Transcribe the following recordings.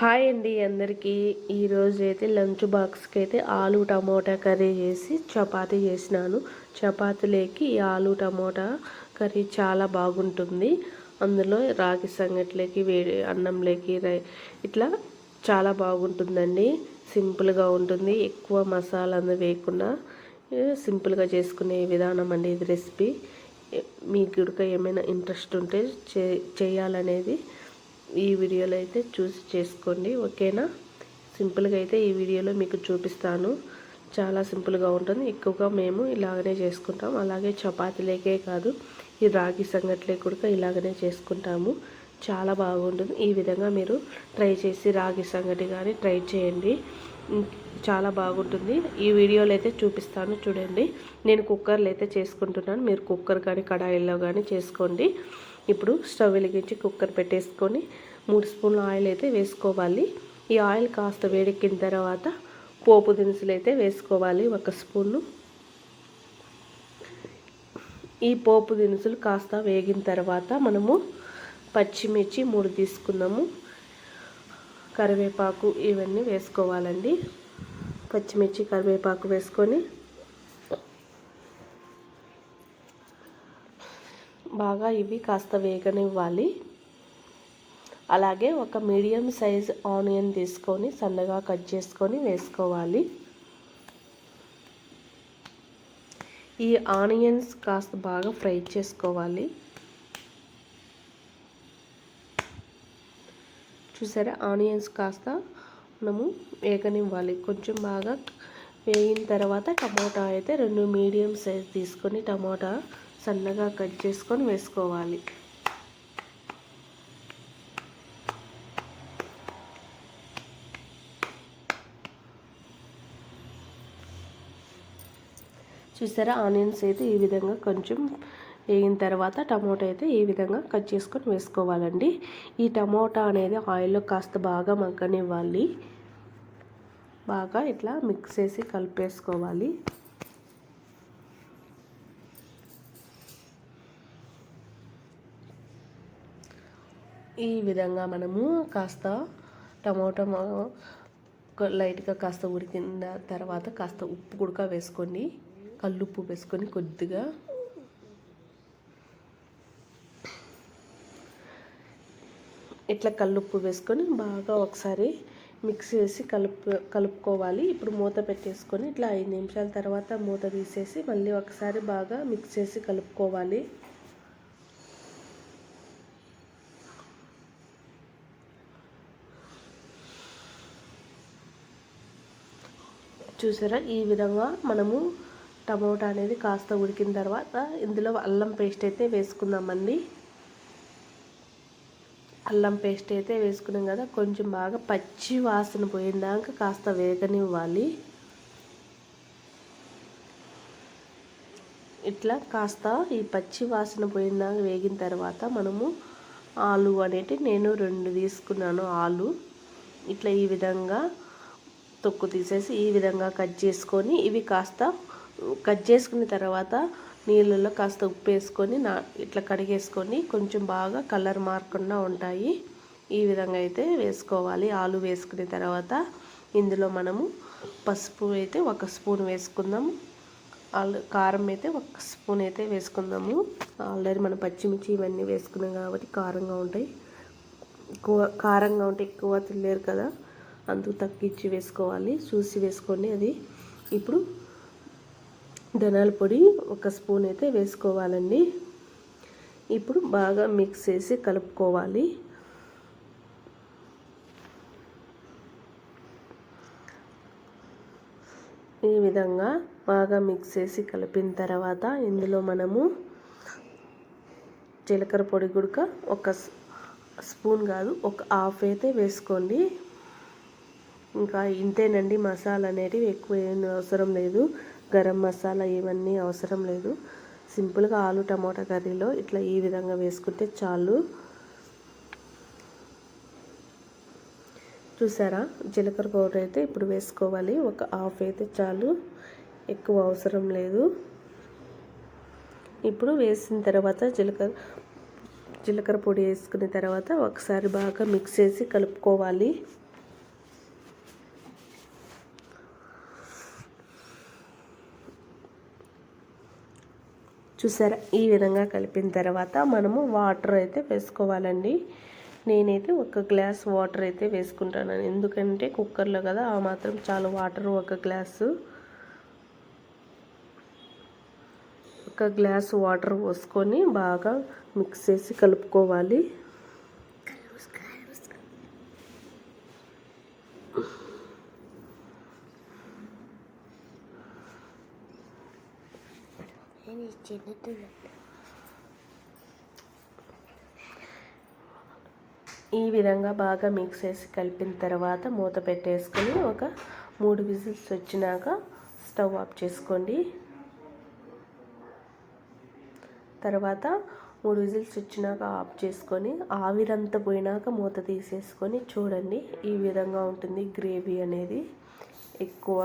Hi అండి అందరికీ. ఈరోజు అయితే లంచ్ బాక్స్కి అయితే ఆలు టమోటా కర్రీ చేసి చపాతి చేసినాను. చపాతీలోకి ఈ ఆలు టమోటా కర్రీ చాలా బాగుంటుంది. అందులో రాగి సంగట్లోకి వేడి అన్నంలోకి రై ఇట్లా చాలా బాగుంటుందండి. సింపుల్గా ఉంటుంది. ఎక్కువ మసాలా అందు వేయకుండా సింపుల్గా చేసుకునే విధానం అండి ఇది రెసిపీ. మీకు కూడా ఏమైనా ఇంట్రెస్ట్ ఉంటే చే చేయాలనేది ఈ వీడియోలో అయితే చూసి చేసుకోండి ఓకేనా? సింపుల్గా అయితే ఈ వీడియోలో మీకు చూపిస్తాను. చాలా సింపుల్గా ఉంటుంది. ఎక్కువగా మేము ఇలాగనే చేసుకుంటాం. అలాగే చపాతీలేకే కాదు ఈ రాగి సంగట్లే కూడా ఇలాగనే చేసుకుంటాము. చాలా బాగుంటుంది. ఈ విధంగా మీరు ట్రై చేసి రాగి సంగటి కానీ ట్రై చేయండి. చాలా బాగుంటుంది. ఈ వీడియోలో అయితే చూపిస్తాను చూడండి. నేను కుక్కర్లో అయితే చేసుకుంటున్నాను. మీరు కుక్కర్ కానీ కడాయిల్లో కానీ చేసుకోండి. ఇప్పుడు స్టవ్ వెలిగించి కుక్కర్ పెట్టేసుకొని మూడు స్పూన్ల ఆయిల్ అయితే వేసుకోవాలి. ఈ ఆయిల్ కాస్త వేడెక్కిన తర్వాత పోపు దినుసులు అయితే వేసుకోవాలి ఒక స్పూను. ఈ పోపు దినుసులు కాస్త వేగిన తర్వాత మనము పచ్చిమిర్చి మూడు తీసుకున్నాము. కరివేపాకు ఇవన్నీ వేసుకోవాలండి. పచ్చిమిర్చి కరివేపాకు వేసుకొని బాగా ఇవి కాస్త వేగనివ్వాలి. అలాగే ఒక మీడియం సైజ్ ఆనియన్ తీసుకొని సన్నగా కట్ చేసుకొని వేసుకోవాలి. ఈ ఆనియన్స్ కాస్త బాగా ఫ్రై చేసుకోవాలి. చూసారా? ఆనియన్స్ కాస్త మనము వేగనివ్వాలి. కొంచెం బాగా వేగిన తర్వాత టమోటా అయితే రెండు మీడియం సైజ్ తీసుకొని టమోటా సన్నగా కట్ చేసుకొని వేసుకోవాలి. చూసారా? ఆనియన్స్ అయితే ఈ విధంగా కొంచెం వేగిన తర్వాత టమోటా అయితే ఈ విధంగా కట్ చేసుకొని వేసుకోవాలండి. ఈ టమోటా అనేది ఆయిల్లో కాస్త బాగా మగ్గనివ్వాలి. బాగా ఇట్లా మిక్స్ చేసి కలిపేసుకోవాలి. ఈ విధంగా మనము కాస్త టమోటా లైట్గా కాస్త ఉడికిన తర్వాత కాస్త ఉప్పు కూడా వేసుకోండి. కల్లుప్పు వేసుకొని కొద్దిగా ఇట్లా కల్లుప్పు వేసుకొని బాగా ఒకసారి మిక్స్ చేసి కలుపు కలుపుకోవాలి. ఇప్పుడు మూత పెట్టేసుకొని ఇట్లా ఐదు నిమిషాల తర్వాత మూత తీసేసి మళ్ళీ ఒకసారి బాగా మిక్స్ చేసి కలుపుకోవాలి. చూసారా? ఈ విధంగా మనము టమోటా అనేది కాస్త ఉడికిన తర్వాత ఇందులో అల్లం పేస్ట్ అయితే వేసుకుందామండి. అల్లం పేస్ట్ అయితే వేసుకున్నాం కదా కొంచెం బాగా పచ్చి వాసన పోయిందాక కాస్త వేగనివ్వాలి. ఇట్లా కాస్త ఈ పచ్చి వాసన పోయిందాక వేగిన తర్వాత మనము ఆలు అనేటి నేను రెండు తీసుకున్నాను ఆలు. ఇట్లా ఈ విధంగా తొక్కు తీసేసి ఈ విధంగా కట్ చేసుకొని ఇవి కాస్త కట్ చేసుకున్న తర్వాత నీళ్ళల్లో కాస్త ఉప్పు వేసుకొని నా ఇట్లా కడిగేసుకొని కొంచెం బాగా కలర్ మారకుండా ఉంటాయి. ఈ విధంగా అయితే వేసుకోవాలి. ఆలు వేసుకున్న తర్వాత ఇందులో మనము పసుపు అయితే ఒక స్పూన్ వేసుకుందాం. ఆల్ కారం అయితే ఒక స్పూన్ అయితే వేసుకుందాము. ఆల్రెడీ మనం పచ్చిమిర్చి ఇవన్నీ వేసుకున్నాం కాబట్టి కారంగా ఉంటాయి. ఎక్కువ కారంగా ఉంటే ఎక్కువ తినలేరు కదా. అందుకు తగ్గించి వేసుకోవాలి. చూసి వేసుకోండి అది. ఇప్పుడు ధనాల పొడి ఒక స్పూన్ అయితే వేసుకోవాలండి. ఇప్పుడు బాగా మిక్స్ చేసి కలుపుకోవాలి. ఈ విధంగా బాగా మిక్స్ చేసి కలిపిన తర్వాత ఇందులో మనము జీలకర్ర పొడి గుడక ఒక స్పూన్ కాదు ఒక హాఫ్ అయితే వేసుకోండి. ఇంకా ఇంతేనండి మసాలా అనేటివి ఎక్కువ ఏం అవసరం లేదు. గరం మసాలా ఇవన్నీ అవసరం లేదు. సింపుల్గా ఆలు టమోటా కర్రీలో ఇట్లా ఈ విధంగా వేసుకుంటే చాలు. చూసారా? జీలకర్ర పౌడర్ అయితే ఇప్పుడు వేసుకోవాలి. ఒక హాఫ్ అయితే చాలు. ఎక్కువ అవసరం లేదు. ఇప్పుడు వేసిన తర్వాత జీలకర్ర జీలకర్ర పొడి వేసుకున్న తర్వాత ఒకసారి బాగా మిక్స్ చేసి కలుపుకోవాలి. చూసారా? ఈ విధంగా కలిపిన తర్వాత మనము వాటర్ అయితే వేసుకోవాలండి. నేనైతే ఒక గ్లాస్ వాటర్ అయితే వేసుకుంటాను. ఎందుకంటే కుక్కర్లో కదా ఆ మాత్రం చాలా వాటర్ ఒక గ్లాసు. ఒక గ్లాస్ వాటర్ పోసుకొని బాగా మిక్స్ చేసి కలుపుకోవాలి. ఈ విధంగా బాగా మిక్స్ చేసి కలిపిన తర్వాత మూత పెట్టేసుకొని ఒక మూడు విజిల్స్ వచ్చినాక స్టవ్ ఆఫ్ చేసుకోండి. తర్వాత మూడు విజిల్స్ వచ్చినాక ఆఫ్ చేసుకొని ఆవిరంతా పోయినాక మూత తీసేసుకొని చూడండి ఈ విధంగా ఉంటుంది గ్రేవీ అనేది. ఎక్కువ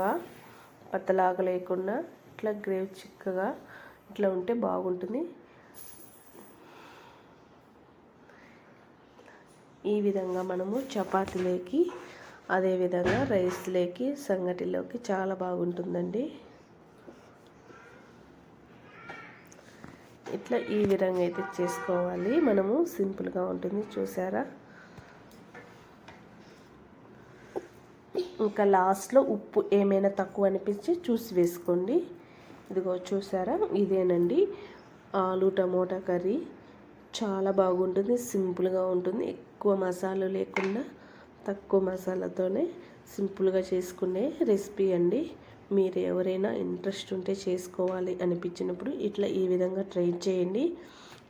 పత్తలాగా లేకుండా ఇట్లా గ్రేవీ చిక్కగా ఇట్లా ఉంటే బాగుంటుంది. ఈ విధంగా మనము చపాతీలోకి అదేవిధంగా రైస్లోకి సంగటిలోకి చాలా బాగుంటుందండి. ఇట్లా ఈ విధంగా అయితే చేసుకోవాలి. మనము సింపుల్గా ఉంటుంది చూసారా? ఇంకా లాస్ట్లో ఉప్పు ఏమైనా తక్కువ అనిపించి చూసి వేసుకోండి. ఇదిగో చూసారా? ఇదేనండి. ఆలు టమోటా కర్రీ. చాలా బాగుంటుంది సింపుల్గా ఉంటుంది. ఎక్కువ మసాలా లేకుండా తక్కువ మసాలాతోనే సింపుల్గా చేసుకునే రెసిపీ అండి. మీరు ఎవరైనా ఇంట్రెస్ట్ ఉంటే చేసుకోవాలి అనిపించినప్పుడు ఇట్లా ఈ విధంగా ట్రై చేయండి.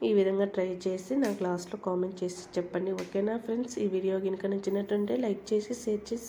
ఈ విధంగా ట్రై చేసి నాకు లాస్ట్లో కామెంట్ చేసి చెప్పండి. ఓకేనా ఫ్రెండ్స్? ఈ వీడియో కనుక నచ్చినట్టుంటే లైక్ చేసి షేర్ చేసి